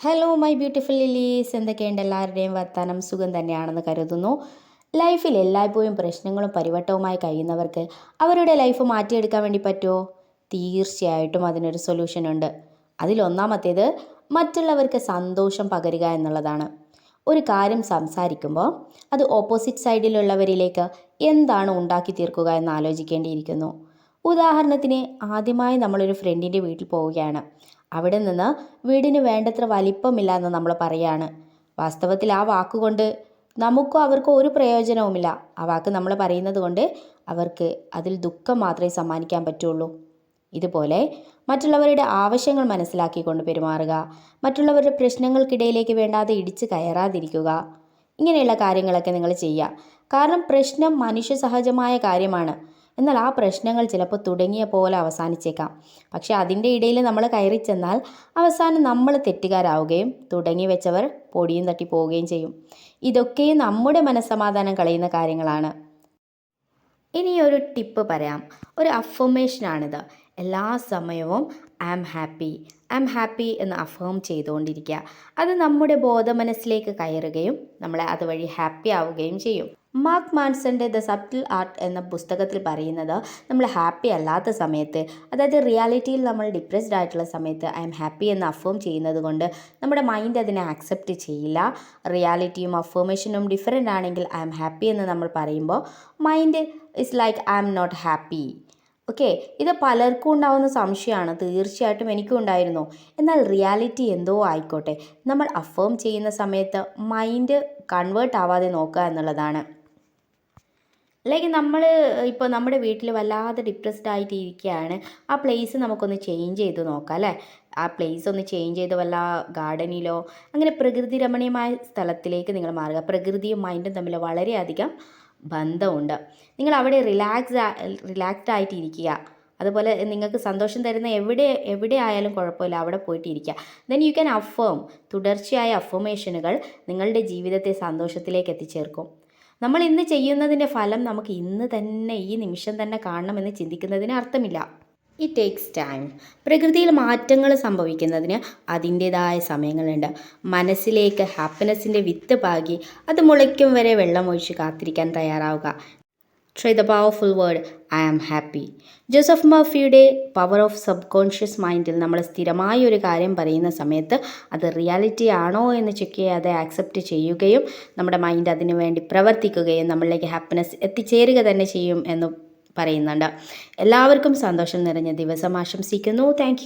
Hello my beautiful lilies എന്തൊക്കെയുണ്ട് എല്ലാവരുടെയും വർത്താനം? സുഖം തന്നെയാണെന്ന് കരുതുന്നു. ലൈഫിൽ എല്ലായ്പ്പോഴും പ്രശ്നങ്ങളും പരിവട്ടവുമായി കഴിയുന്നവർക്ക് അവരുടെ ലൈഫ് മാറ്റിയെടുക്കാൻ വേണ്ടി പറ്റുമോ? തീർച്ചയായിട്ടും അതിനൊരു സൊല്യൂഷൻ ഉണ്ട്. അതിലൊന്നാമത്തേത് മറ്റുള്ളവർക്ക് സന്തോഷം പകരുക എന്നുള്ളതാണ്. ഒരു കാര്യം സംസാരിക്കുമ്പോൾ അത് ഓപ്പോസിറ്റ് സൈഡിലുള്ളവരിലേക്ക് എന്താണ് ഉണ്ടാക്കി തീർക്കുക എന്ന് ആലോചിക്കേണ്ടിയിരിക്കുന്നു. ഉദാഹരണത്തിന് ആദ്യമായി നമ്മളൊരു ഫ്രണ്ടിന്റെ വീട്ടിൽ പോവുകയാണ്. അവിടെ നിന്ന് വീടിന് വേണ്ടത്ര വലിപ്പമില്ല എന്ന് നമ്മൾ പറയാണ്. വാസ്തവത്തിൽ ആ വാക്കുകൊണ്ട് നമുക്കോ അവർക്കോ ഒരു പ്രയോജനവുമില്ല. ആ വാക്ക് നമ്മൾ പറയുന്നത് കൊണ്ട് അവർക്ക് അതിൽ ദുഃഖം മാത്രമേ സമ്മാനിക്കാൻ പറ്റുള്ളൂ. ഇതുപോലെ മറ്റുള്ളവരുടെ ആവശ്യങ്ങൾ മനസ്സിലാക്കിക്കൊണ്ട് പെരുമാറുക മറ്റുള്ളവരുടെ പ്രശ്നങ്ങൾക്കിടയിലേക്ക് വേണ്ടാതെ ഇടിച്ച് കയറാതിരിക്കുക. ഇങ്ങനെയുള്ള കാര്യങ്ങളൊക്കെ നിങ്ങൾ ചെയ്യുക. കാരണം പ്രശ്നം മനുഷ്യ സഹജമായ കാര്യമാണ്. എന്നാൽ ആ പ്രശ്നങ്ങൾ ചിലപ്പോൾ തുടങ്ങിയ പോലെ അവസാനിച്ചേക്കാം. പക്ഷേ അതിന്റെ ഇടയിൽ നമ്മൾ കയറി ചെന്നാൽ അവസാനം നമ്മൾ തെറ്റുകാരാവുകയും തുടങ്ങി വെച്ചവർ പൊടിയും തട്ടി പോവുകയും ചെയ്യും. ഇതൊക്കെയും നമ്മുടെ മനസ്സമാധാനം കളയുന്ന കാര്യങ്ങളാണ്. ഇനി ഒരു ടിപ്പ് പറയാം. ഒരു അഫർമേഷനാണിത് എല്ലാ സമയവും I am happy I am happy എന്ന് അഫേം ചെയ്തുകൊണ്ടിരിക്കുക. അത് നമ്മുടെ ബോധമനസ്സിലേക്ക് കയറുകയും നമ്മളെ അതുവഴി ഹാപ്പി ആവുകയും ചെയ്യും. മാർക്ക് മാൻസന്റെ ദ സബ്റ്റിൽ ആർട്ട് എന്ന പുസ്തകത്തിൽ പറയുന്നത് നമ്മൾ ഹാപ്പി അല്ലാത്ത സമയത്ത് അതായത് റിയാലിറ്റിയിൽ നമ്മൾ ഡിപ്രസ്ഡ് ആയിട്ടുള്ള സമയത്ത് ഐ എം ഹാപ്പി എന്ന് അഫേം ചെയ്യുന്നത് കൊണ്ട് നമ്മുടെ മൈൻഡ് അതിനെ ആക്സെപ്റ്റ് ചെയ്യില്ല. റിയാലിറ്റിയും അഫേമേഷനും ഡിഫറെന്റ് ആണെങ്കിൽ ഐ എം ഹാപ്പി എന്ന് നമ്മൾ പറയുമ്പോൾ mind is like I'm not happy. Okay? ഇത് പലർക്കും ഉണ്ടാകുന്ന സംശയമാണ്. തീർച്ചയായിട്ടും എനിക്കും ഉണ്ടായിരുന്നു. എന്നാൽ റിയാലിറ്റി എന്തോ ആയിക്കോട്ടെ. നമ്മൾ അഫേം ചെയ്യുന്ന സമയത്ത് മൈൻഡ് കൺവേർട്ട് ആവാതെ നോക്കുക എന്നുള്ളതാണ്. ലൈക്ക് നമ്മൾ ഇപ്പോൾ നമ്മുടെ വീട്ടിൽ വല്ലാതെ ഡിപ്രസ്ഡ് ആയിട്ട് ഇരിക്കുകയാണ് ആ പ്ലേസ് നമുക്കൊന്ന് ചേഞ്ച് ചെയ്ത് നോക്കാം അല്ലേ? ആ പ്ലേസ് ഒന്ന് ചേഞ്ച് ചെയ്ത് വല്ല ഗാർഡനിലോ അങ്ങനെ പ്രകൃതി രമണീയമായ സ്ഥലത്തിലേക്ക് നിങ്ങൾ മാറുക. പ്രകൃതിയും മൈൻഡും തമ്മിൽ വളരെയധികം ബന്ധമുണ്ട്. നിങ്ങൾ അവിടെ റിലാക്സ് റിലാക്സ്ഡ് ആയിട്ട് ഇരിക്കുക അതുപോലെ നിങ്ങൾക്ക് സന്തോഷം തരുന്ന എവിടെ എവിടെ ആയാലും കുഴപ്പമില്ല. അവിടെ പോയിട്ട് ഇരിക്കുക ദെൻ യു ക്യാൻ അഫേം തുടർച്ചയായ അഫർമേഷനുകൾ നിങ്ങളുടെ ജീവിതത്തെ സന്തോഷത്തിലേക്ക് എത്തിച്ചേർക്കും. നമ്മൾ ഇന്ന് ചെയ്യുന്നതിന്റെ ഫലം നമുക്ക് ഇന്ന് തന്നെ ഈ നിമിഷം തന്നെ കാണണമെന്ന് ചിന്തിക്കുന്നതിന് അർത്ഥമില്ല. ഇറ്റ് ടേക്സ് ടൈം പ്രകൃതിയിൽ മാറ്റങ്ങൾ സംഭവിക്കുന്നതിന് അതിന്റേതായ സമയങ്ങളുണ്ട്. മനസ്സിലേക്ക് ഹാപ്പിനെസ്സിന്റെ വിത്ത് പാകി അത് മുളയ്ക്കും വരെ വെള്ളമൊഴിച്ച് കാത്തിരിക്കാൻ തയ്യാറാവുക. Try the powerful word I am happy Joseph മർഫിയുടെ power of subconscious മൈൻഡിൽ നമ്മൾ സ്ഥിരമായ ഒരു കാര്യം പറയുന്ന സമയത്ത് അത് റിയാലിറ്റി ആണോ എന്ന് ചെക്ക് ചെയ്യാതെ ആക്സെപ്റ്റ് ചെയ്യുകയും നമ്മുടെ മൈൻഡ് അതിനു വേണ്ടി പ്രവർത്തിക്കുകയും നമ്മളിലേക്ക് ഹാപ്പിനെസ് എത്തിച്ചേരുക തന്നെ ചെയ്യും എന്ന് പറയുന്നുണ്ട്. എല്ലാവർക്കും സന്തോഷം നിറഞ്ഞ ദിവസം ആശംസിക്കുന്നു. താങ്ക്